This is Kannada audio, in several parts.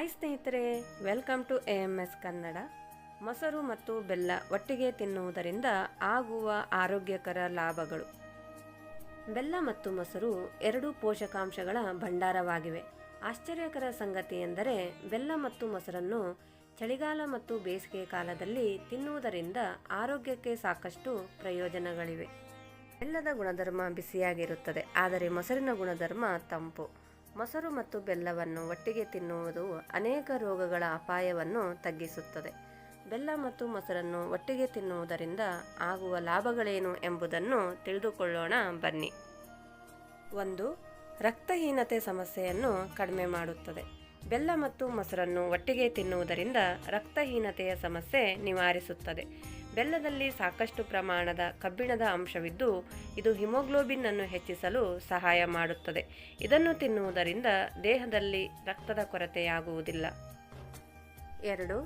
ಹಾಯ್ ಸ್ನೇಹಿತರೆ welcome to A M S Kannada. ಮೊಸರು ಮತ್ತು ಬೆಲ್ಲ ಒಟ್ಟಿಗೆ ತಿನ್ನುವುದರಿಂದ ಆಗುವ ಆರೋಗ್ಯಕರ ಲಾಭಗಳು. ಬೆಲ್ಲ ಮತ್ತು ಮೊಸರು ಎರಡು ಪೋಷಕಾಂಶಗಳ ಭಂಡಾರವಾಗಿವೆ. ಆಶ್ಚರ್ಯಕರ ಸಂಗತಿ ಎಂದರೆ, ಬೆಲ್ಲ ಮತ್ತು ಮೊಸರನ್ನು ಚಳಿಗಾಲ ಮತ್ತು ಬೇಸಿಗೆ ಕಾಲದಲ್ಲಿ ತಿನ್ನುವುದರಿಂದ ಆರೋಗ್ಯಕ್ಕೆ ಸಾಕಷ್ಟು ಪ್ರಯೋಜನಗಳಿವೆ. ಬೆಲ್ಲದ ಗುಣಧರ್ಮ ಬಿಸಿಯಾಗಿರುತ್ತದೆ, ಆದರೆ ಮೊಸರಿನ ಗುಣಧರ್ಮ ತಂಪು. ಮೊಸರು ಮತ್ತು ಬೆಲ್ಲವನ್ನು ಒಟ್ಟಿಗೆ ತಿನ್ನುವುದು ಅನೇಕ ರೋಗಗಳ ಅಪಾಯವನ್ನು ತಗ್ಗಿಸುತ್ತದೆ. ಬೆಲ್ಲ ಮತ್ತು ಮೊಸರನ್ನು ಒಟ್ಟಿಗೆ ತಿನ್ನುವುದರಿಂದ ಆಗುವ ಲಾಭಗಳೇನು ಎಂಬುದನ್ನು ತಿಳಿದುಕೊಳ್ಳೋಣ, ಬನ್ನಿ. ಒಂದು, ರಕ್ತಹೀನತೆ ಸಮಸ್ಯೆಯನ್ನು ಕಡಿಮೆ ಮಾಡುತ್ತದೆ. ಬೆಲ್ಲ ಮತ್ತು ಮೊಸರನ್ನು ಒಟ್ಟಿಗೆ ತಿನ್ನುವುದರಿಂದ ರಕ್ತಹೀನತೆಯ ಸಮಸ್ಯೆ ನಿವಾರಿಸುತ್ತದೆ. ಬೆಲ್ಲದಲ್ಲಿ ಸಾಕಷ್ಟು ಪ್ರಮಾಣದ ಕಬ್ಬಿಣದ ಅಂಶವಿದ್ದು, ಇದು ಹಿಮೋಗ್ಲೋಬಿನ್ ಅನ್ನು ಹೆಚ್ಚಿಸಲು ಸಹಾಯ ಮಾಡುತ್ತದೆ. ಇದನ್ನು ತಿನ್ನುವುದರಿಂದ ದೇಹದಲ್ಲಿ ರಕ್ತದ ಕೊರತೆಯಾಗುವುದಿಲ್ಲ. ಎರಡು,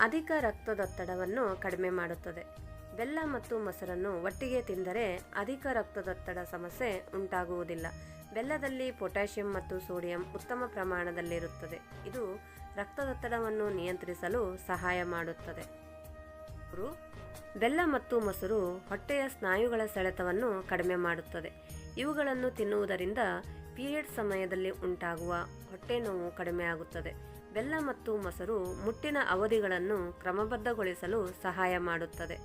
ಅಧಿಕ ರಕ್ತದೊತ್ತಡವನ್ನು ಕಡಿಮೆ ಮಾಡುತ್ತದೆ. ಬೆಲ್ಲ ಮತ್ತು ಮೊಸರನ್ನು ಒಟ್ಟಿಗೆ ತಿಂದರೆ ಅಧಿಕ ರಕ್ತದೊತ್ತಡ ಸಮಸ್ಯೆ ಉಂಟಾಗುವುದಿಲ್ಲ. ಬೆಲ್ಲದಲ್ಲಿ ಪೊಟ್ಯಾಷಿಯಂ ಮತ್ತು ಸೋಡಿಯಂ ಉತ್ತಮ ಪ್ರಮಾಣದಲ್ಲಿರುತ್ತದೆ. ಇದು ರಕ್ತದೊತ್ತಡವನ್ನು ನಿಯಂತ್ರಿಸಲು ಸಹಾಯ ಮಾಡುತ್ತದೆ. ಬೆಲ್ಲ ಮತ್ತು ಮೊಸರು ಹೊಟ್ಟೆಯ ಸ್ನಾಯುಗಳ ಸೆಳೆತವನ್ನು ಕಡಿಮೆ ಮಾಡುತ್ತದೆ. ಇವುಗಳನ್ನು ತಿನ್ನುವುದರಿಂದ ಪೀರಿಯಡ್ ಸಮಯದಲ್ಲಿ ಉಂಟಾಗುವ ಹೊಟ್ಟೆ ನೋವು ಕಡಿಮೆ ಆಗುತ್ತದೆ. ಬೆಲ್ಲ ಮತ್ತು ಮೊಸರು ಮುಟ್ಟಿನ ಅವಧಿಗಳನ್ನು ಕ್ರಮಬದ್ಧಗೊಳಿಸಲು ಸಹಾಯ ಮಾಡುತ್ತದೆ.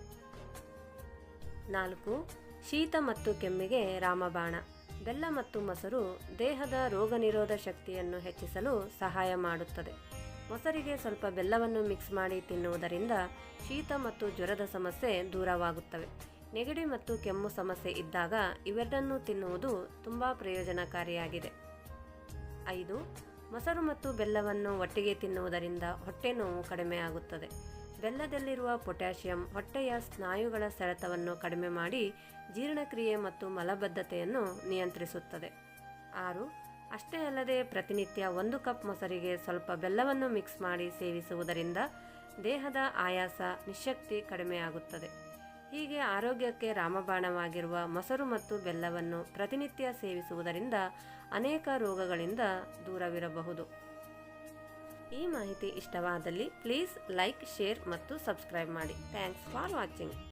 ನಾಲ್ಕು, ಶೀತ ಮತ್ತು ಕೆಮ್ಮಿಗೆ ರಾಮಬಾಣ. ಬೆಲ್ಲ ಮತ್ತು ಮೊಸರು ದೇಹದ ರೋಗನಿರೋಧ ಶಕ್ತಿಯನ್ನು ಹೆಚ್ಚಿಸಲು ಸಹಾಯ ಮಾಡುತ್ತದೆ. ಮೊಸರಿಗೆ ಸ್ವಲ್ಪ ಬೆಲ್ಲವನ್ನು ಮಿಕ್ಸ್ ಮಾಡಿ ತಿನ್ನುವುದರಿಂದ ಶೀತ ಮತ್ತು ಜ್ವರದ ಸಮಸ್ಯೆ ದೂರವಾಗುತ್ತವೆ. ನೆಗಡಿ ಮತ್ತು ಕೆಮ್ಮು ಸಮಸ್ಯೆ ಇದ್ದಾಗ ಇವೆರಡನ್ನೂ ತಿನ್ನುವುದು ತುಂಬ ಪ್ರಯೋಜನಕಾರಿಯಾಗಿದೆ. ಐದು, ಮೊಸರು ಮತ್ತು ಬೆಲ್ಲವನ್ನು ಒಟ್ಟಿಗೆ ತಿನ್ನುವುದರಿಂದ ಹೊಟ್ಟೆ ನೋವು ಕಡಿಮೆ ಆಗುತ್ತದೆ ಬೆಲ್ಲದಲ್ಲಿರುವ ಪೊಟ್ಯಾಷಿಯಂ ಹೊಟ್ಟೆಯ ಸ್ನಾಯುಗಳ ಸೆಳೆತವನ್ನು ಕಡಿಮೆ ಮಾಡಿ ಜೀರ್ಣಕ್ರಿಯೆ ಮತ್ತು ಮಲಬದ್ಧತೆಯನ್ನು ನಿಯಂತ್ರಿಸುತ್ತದೆ. ಆರು, ಅಷ್ಟೇ ಅಲ್ಲದೆ ಪ್ರತಿನಿತ್ಯ ಒಂದು ಕಪ್ ಮೊಸರಿಗೆ ಸ್ವಲ್ಪ ಬೆಲ್ಲವನ್ನು ಮಿಕ್ಸ್ ಮಾಡಿ ಸೇವಿಸುವುದರಿಂದ ದೇಹದ ಆಯಾಸ, ನಿಶಕ್ತಿ ಕಡಿಮೆಯಾಗುತ್ತದೆ ಹೀಗೆ ಆರೋಗ್ಯಕ್ಕೆ ರಾಮಬಾಣವಾಗಿರುವ ಮೊಸರು ಮತ್ತು ಬೆಲ್ಲವನ್ನು ಪ್ರತಿನಿತ್ಯ ಸೇವಿಸುವುದರಿಂದ ಅನೇಕ ರೋಗಗಳಿಂದ ದೂರವಿರಬಹುದು. ಈ ಮಾಹಿತಿ ಇಷ್ಟವಾದಲ್ಲಿ ಪ್ಲೀಸ್ ಲೈಕ್ ಶೇರ್ ಮತ್ತು ಸಬ್ಸ್ಕ್ರೈಬ್ ಮಾಡಿ. Thanks for watching